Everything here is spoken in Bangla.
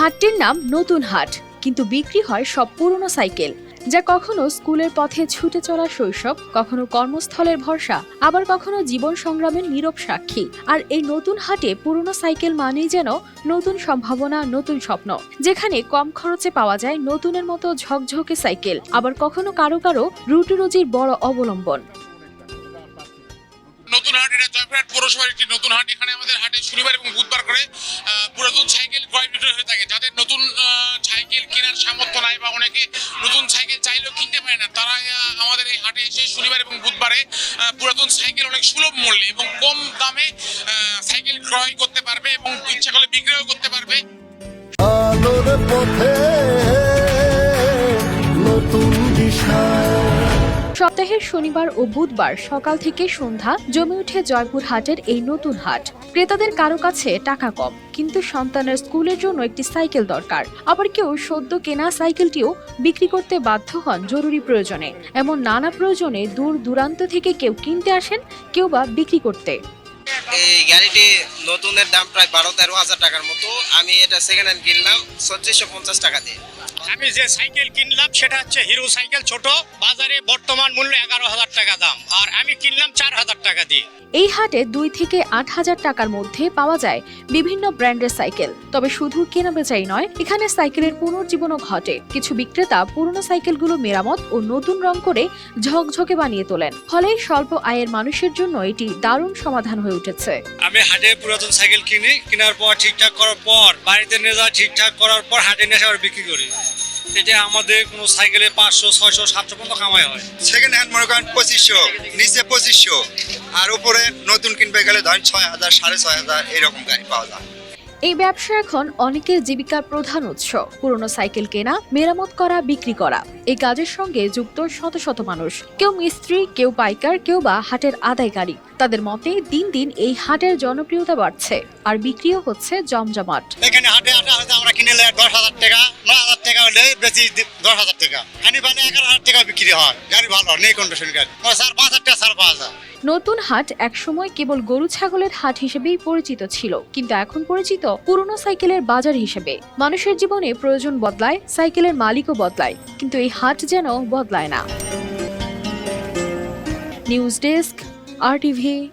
হাটটির নাম নতুন হাট, কিন্তু বিক্রি হয় সব পুরনো সাইকেল, যা কখনো স্কুলের পথে ছুটে চলা শৈশব, কখনো কর্মস্থলের ভরসা, আবার কখনো জীবন সংগ্রামের নীরব সাক্ষী। আর এই নতুন হাটে পুরনো সাইকেল মানেই যেন নতুন সম্ভাবনা, নতুন স্বপ্ন, যেখানে কম খরচে পাওয়া যায় নতুনের মতো ঝকঝকে সাইকেল, আবার কখনো কারও কারও রুটি রুজির বড় অবলম্বন। হাট পৌরসভার একটি নতুন হাট, এখানে আমাদের হাটে শনিবার এবং বুধবার করে পুরাতন সাইকেল ক্রয় বিক্রয় হয়ে থাকে। যাদের নতুন সাইকেল কেনার সামর্থ্য নাই বা অনেকে নতুন সাইকেল চাইলেও কিনতে পারে না তারা আমাদের এই হাটে এসে শনিবার এবং বুধবারে পুরাতন সাইকেল অনেক সুলভ মূল্যে এবং কম দামে সাইকেল ক্রয় করতে পারবে এবং ইচ্ছা করলে বিক্রয় করতে পারবে। আলোর পথে সপ্তাহের শনিবার ও বুধবার সকাল থেকে সন্ধ্যা জমে উঠে জয়পুর হাটের এই নতুন হাট। ক্রেতাদের কারও কাছে টাকা কম, কিন্তু সন্তানের স্কুলের জন্য একটি সাইকেল দরকার। আবার কেউ সদ্য কেনা সাইকেলটিও বিক্রি করতে বাধ্য হন জরুরি প্রয়োজনে। এমন নানা প্রয়োজনে দূর দূরান্ত থেকে কেউ কিনতে আসেন, কেউ বা বিক্রি করতে। এই গাড়িটি নতুনের দাম প্রায় বারো তেরো হাজার টাকার মতো। আমি এটা সেকেন্ড হ্যান্ড কিনলাম ছত্রিশশো পঞ্চাশ টাকা দিয়ে। আমি যে সাইকেল কিনলাম সেটা হচ্ছে হিরো সাইকেল ছোট বাজারে বর্তমান মূল্য এগারো হাজার টাকা দাম আর আমি কিনলাম চার হাজার টাকা দিয়ে। এই হাটে দুই থেকে আট হাজার টাকার মধ্যে পাওয়া যায় বিভিন্ন ব্র্যান্ডের সাইকেল। তবে শুধু কেনা বেচাই নয় এখানে সাইকেলের পুনর্জীবনও ঘটে। কিছু বিক্রেতা পুরনো সাইকেলগুলো মেরামত ও নতুন রং করে ঝকঝকে বানিয়ে তোলেন। ফলে স্বল্প আয়ের মানুষের জন্য এটি দারুণ সমাধান হয়ে উঠেছে। আমি হাটে পুরাতন সাইকেল কিনি কেনার পর ঠিকঠাক করার পর বাড়িতে নিয়ে যাওয়া ঠিকঠাক করার পর হাটে নিয়ে আবার বিক্রি করি। এটা আমাদের কোনো সাইকেলে পাঁচশো ছয়শো সাতশো পর্যন্ত কামাই হয়। সেকেন্ড হ্যান্ড মনে করেন পঁচিশশো নিচে পঁচিশশো আর উপরে নতুন কিনতে গেলে ধরেন ছয় হাজার সাড়ে ছয় হাজার এরকম গাড়ি পাওয়া যায়। এই ব্যবসা এখন অনেকের জীবিকার প্রধান উৎস। পুরনো সাইকেল কেনা, মেরামত করা, বিক্রি করা। এই কাজের সঙ্গে যুক্ত শত শত মানুষ। কেউ মিস্ত্রি, কেউ পাইকার, কেউ বা হাটের আদায়কারী। তাদের মতে দিন দিন এই হাটের জনপ্রিয়তা বাড়ছে আর বিক্রিও হচ্ছে জমজমাট। এখানে হাটে আমরা দশ হাজার টাকা হাজার টাকা হলে বেশি দশ হাজার টাকা। এগারো হাজার টাকা বিক্রি হয়। গাড়ি ভালো, নেই কন্ডিশন গাড়ি। পাঁচ হাজার টাকা পাঁচ নতুন হাট একসময় কেবল গরু ছাগলের হাট হিসেবেই পরিচিত ছিল, কিন্তু এখন পরিচিত পুরনো সাইকেলের বাজার হিসেবে। মানুষের জীবনে প্রয়োজন বদলায়, সাইকেলের মালিকও বদলায়, কিন্তু এই হাট যেন বদলায় না। News desk, R TV.